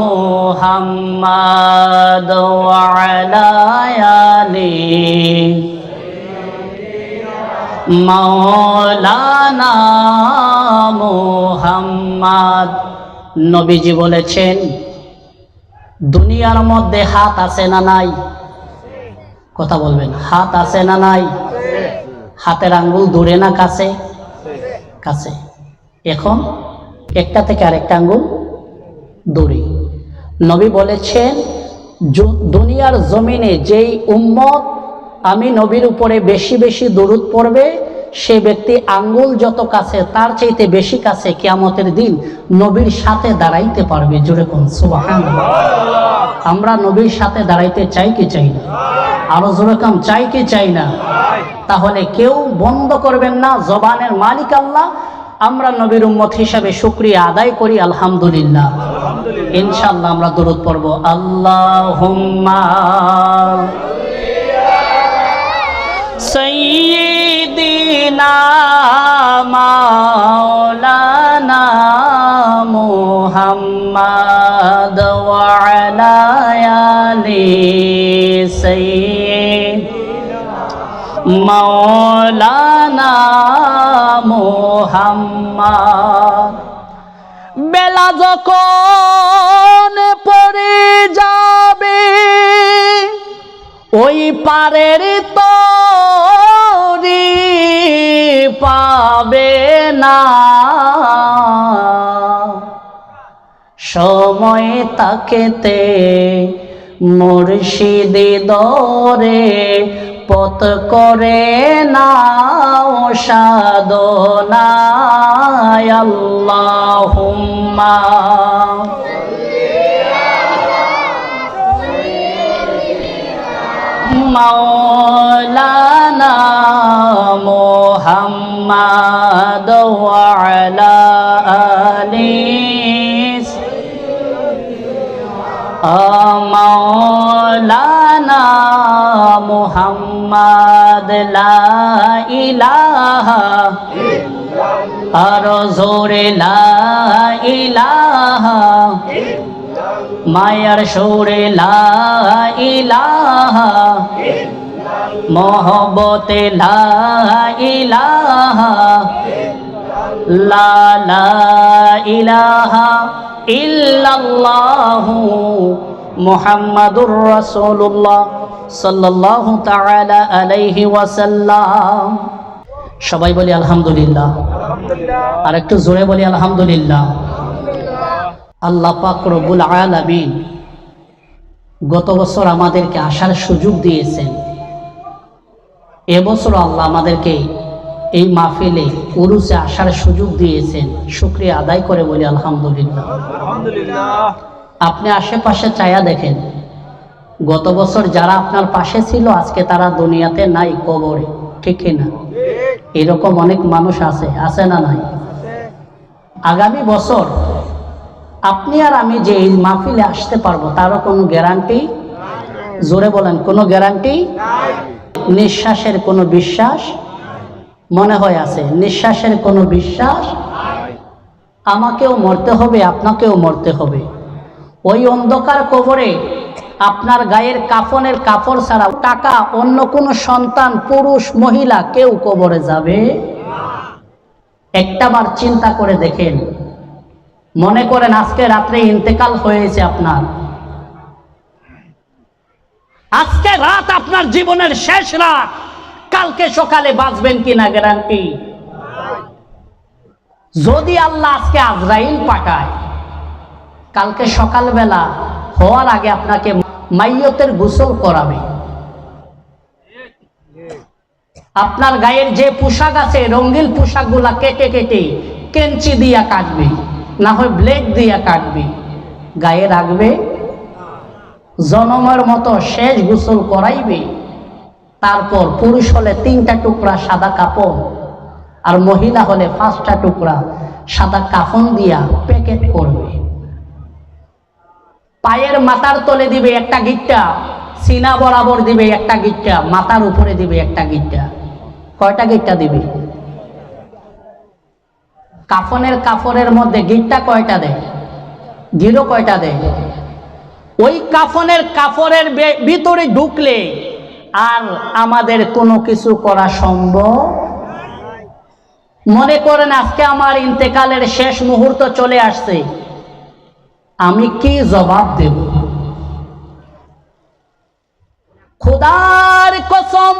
محمد وعلى آله মৌলানা মুহাম্মদ নবীজি বলেছেন দুনিয়ার মধ্যে হাত আছে না নাই কথা বলবেন হাত আছে না নাই হাতের আঙ্গুল দূরে না কাছে কাছে এখন একটা থেকে আরেকটা আঙ্গুল দূরে নবী বলেছেন দুনিয়ার জমিনে যেই উম্মত আমি নবীর উপরে বেশি বেশি দরুদ পড়বে, সে ব্যক্তি আঙ্গুল যত কাছে, তার চাইতে বেশি কাছে কেয়ামতের দিন নবীর সাথে দাঁড়াইতে পারবে। জোরে কোন সুবাহান আমরা নবীর সাথে দাঁড়াইতে চাই কি চাই না? আরও জোরে কম, চাই কি চাই না? তাহলে কেউ বন্ধ করবেন না, জবানের মালিক আল্লাহ। আমরা নবীর উম্মত হিসাবে শুক্রিয়া আদায় করি, আলহামদুলিল্লাহ। ইনশাল্লাহ আমরা দরুদ পড়ব। আল্লাহুম্মা সাইয়্যিদিনা মাওলানা মুহাম্মাদ ওয়া আলা আলি সাইয়্যিদ মৌলানা মোহাম্মদ বেলা যখন পড়ে যাবে ওই পারের তরি পাবে না। সময় তাকেতে মুর্শিদি দরে পথ করে নাও সাধনায় আল্লাহুম্মা مولانا محمد وعلى آله مولانا محمد মোহাম্মদ ইলাহা আরও জোরে ইলাহা। মায়ার সুরে ইলাহা। মোহবতে ইলাহা। লা ইলাহা ইল্লাল্লাহু মুহাম্মাদুর রাসূলুল্লাহ সাল্লাল্লাহু তাআলা আলাইহি ওয়াসাল্লাম। সবাই বলি আলহামদুলিল্লাহ। আর একটু জোরে বলি আলহামদুলিল্লাহ। আল্লাহ পাক রব্বুল আলামিন গত বছর আমাদেরকে আসার সুযোগ দিয়েছেন। এবছর আল্লাহ আমাদেরকে এই মাহফিলে উরুসে আসার সুযোগ দিয়েছেন। শুক্রিয়া আদায় করে বলি আলহামদুলিল্লাহ। আপনি আশেপাশে চায়া দেখেন। গত বছর যারা আপনার পাশে ছিল, আজকে তারা দুনিয়াতে নাই কবরে। ঠিক না এরকম অনেক মানুষ আছে আছে না নাই? আগামী বছর আপনি আর আমি যে এই মাহফিলে আসতে পারব, তারও কোনো গ্যারান্টি? জোরে বলেন, কোনো গ্যারান্টি? নিঃশ্বাসের কোনো বিশ্বাস? মনে হয় আছে, নিঃশ্বাসের কোনো বিশ্বাস? আমাকেও মরতে হবে, আপনাকেও মরতে হবে। ওই অন্ধকার কবরে আপনার গায়ের কাফনের কাপড় ছাড়া টাকা অন্য কোনো সন্তান, পুরুষ, মহিলা কেউ কবরে যাবে? একটাবার চিন্তা করে দেখেন। মনে করেন আজকে রাত্রে ইন্তেকাল হয়েছে আপনার। আজকে রাত আপনার জীবনের শেষ রাত। কালকে সকালে বাঁচবেন কিনা গ্যারান্টি? যদি আল্লাহ আজকে আজরাইল পাঠায় কালকে সকালবেলা হওয়ার আগে আপনাকে মাইয়তের গোসল করাবে। আপনার গায়ের যে পোশাক আছে, রঙিন পোশাকগুলা কেটে কেটে কেঞ্চি দিয়া কাটবে, না হয় ব্লেড দিয়া কাটবে। গায়ে রাখবে, জনমের মতো শেষ গোসল করাইবে। তারপর পুরুষ হলে তিনটা টুকরা সাদা কাপড় আর মহিলা হলে পাঁচটা টুকরা সাদা কাফন দিয়া প্যাকেট করবে। পায়ের মাথার তলে দিবে একটা গিট্টা, সিনা বরাবর দিবে একটা গিট্টা, মাথার উপরে দিবে একটা গিট্টা। কয়টা গিট্টা দিবে? কাফনের কাপড়ের মধ্যে গিট্টা কয়টা দেয়? গিরো কয়টা দেয়? ওই কাফনের কাপড়ের ভিতরে ঢুকলে আর আমাদের কোনো কিছু করা সম্ভব মনে করেন আজকে আমার ইন্তেকালের শেষ মুহূর্ত চলে আসছে। আমি কে জবাব দেব? খোদার কসম,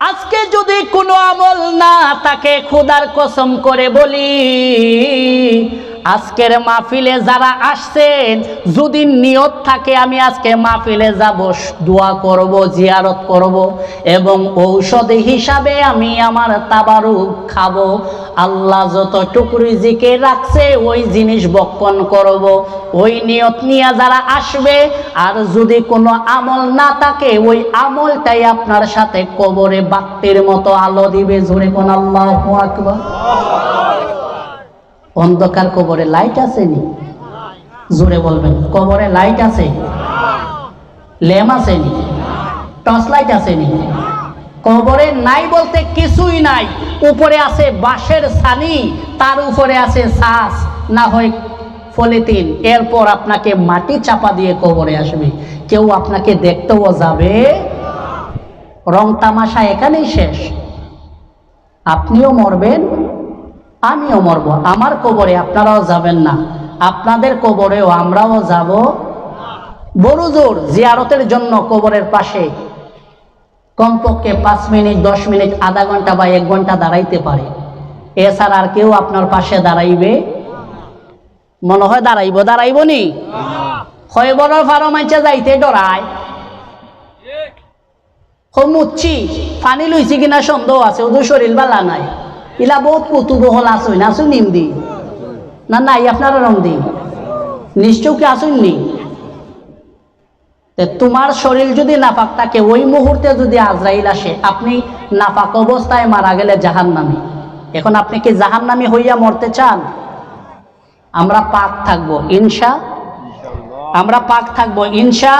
আজকে যদি কোনো আমল না তাকে খোদার কসম করে বলি আজকের মাহফিলে যারা আসছেন, যদি নিয়ত থাকে, আমি আজকে মাহফিলে যাব, দোয়া করব, জিয়ারত করব এবং ঔষধ হিসাবে আমি আমার তাবারুক খাব। আল্লাহ যত টুকরি জিকে রাখছে, ওই জিনিস বক্ষণ করব। ওই নিয়ত নিয়ে যারা আসবে, আর যদি কোনো আমল না থাকে, ওই আমলটাই আপনার সাথে কবরে বাক্তির মতো আলো দিবে। জোরে কোন আল্লাহ আকবার। অন্ধকার কবরে লাইট আছে নি জোরে বলবেন, কবরে লাইট আছে? ল্যাম আছে নি টর্চ লাইট আছে নি কবরে নাই বলতে কিছুই নাই। উপরে আছে বাঁশের ছানি, তার উপরে আছে শ্বাস না হয় ফলিতিন এরপর আপনাকে মাটি চাপা দিয়ে কবরে আসবে। কেউ আপনাকে দেখতেও যাবে। রং তামাশা এখানেই শেষ। আপনিও মরবেন আমিও মরব। আমার কবরে আপনারাও যাবেন না। আপনাদের কবরেও আমরাও যাব বড় জোর জিয়ারতের জন্য কবরের পাশে। কমপক্ষে পাঁচ মিনিট দশ মিনিট আধা ঘণ্টা বা এক ঘণ্টা দাঁড়াইতে পারে। এছাড়া আর কেউ আপনার পাশে দাঁড়াইবে মনে হয় দাঁড়াইব দাঁড়াইব নি? বড় ফারো মাইচে যাইতে ডরায়। মুচ্ছি। পানি লইছি কিনা সন্দেহ আছে ওদের শরীর বালা নাই। ইলা বহুত কুতুবহল আসুন আসুন নিম দি? না নাই আপনারা রং দি। নিশ্চয় কি আসুন নি? তোমার শরীর যদি নাপাক থাকে, ওই মুহূর্তে যদি আজরাইল আসে, আপনি নাপাক অবস্থায় মারা গেলে জাহান নামি এখন আপনি কি জাহান নামি হইয়া মরতে চান? আমরা পাক থাকব, ইনশা? আমরা পাক থাকব, ইনশা?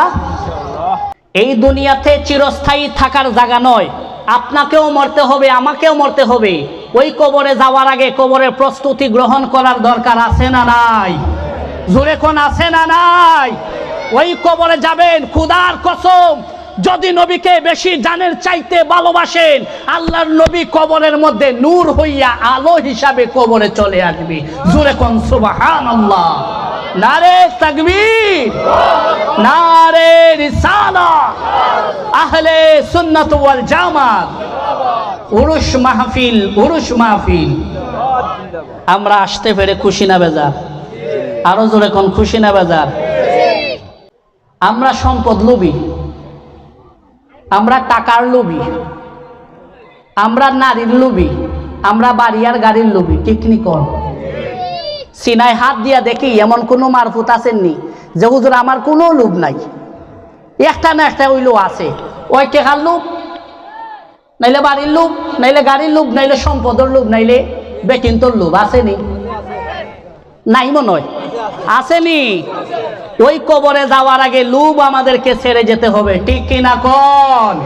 এই দুনিয়াতে চিরস্থায়ী থাকার জায়গা নয়। আপনাকেও মরতে হবে, আমাকেও মরতে হবে। ওই কবরে যাওয়ার আগে কবরের প্রস্তুতি গ্রহণ করার দরকার আছে না নাই? জোরে কোন আছে না নাই? ওই কবরে যাবেন, খুদার কসম। যদি নবীকে বেশি জানের চাইতে ভালোবাসেন, আল্লাহর নবী কবরের মধ্যে নূর হইয়া আলো হিসাবে কবরে চলে আসবে। জোরে কোন সুবাহান আল্লাহ নারে তাকবীর। নারে রিসালা আহলে সুন্নাত ওয়াল জামাত। উরুস মাহফিল উরুস মাহফিল। আমরা আসতে পেরে খুশি না বেজার? আরও জোরে কোন খুশি না বেজার? আমরা সম্পদ লোভী। আমরা টাকার লোভী। আমরা নারীর লোভী। আমরা বাড়ি আর গাড়ির লোভী। ঠিক নি সিনায় হাত দিয়া দেখি এমন কোনো মারফুত আসেননি যে হুজুর আমার কোনো লোভ নাই। একটা না একটা ওইলো আছে। ওই টেকার লোভ? নাইলে বাড়ির লোভ নাইলে গাড়ির লোভ নাইলে সম্পদের লোভ নাইলে বেকিন্তর লোভ আসেনি। নাই মনে হয়। আসেনি। ওই কবরে যাওয়ার আগে লুব আমাদেরকে ছেড়ে যেতে হবে, ঠিক কিনা কন?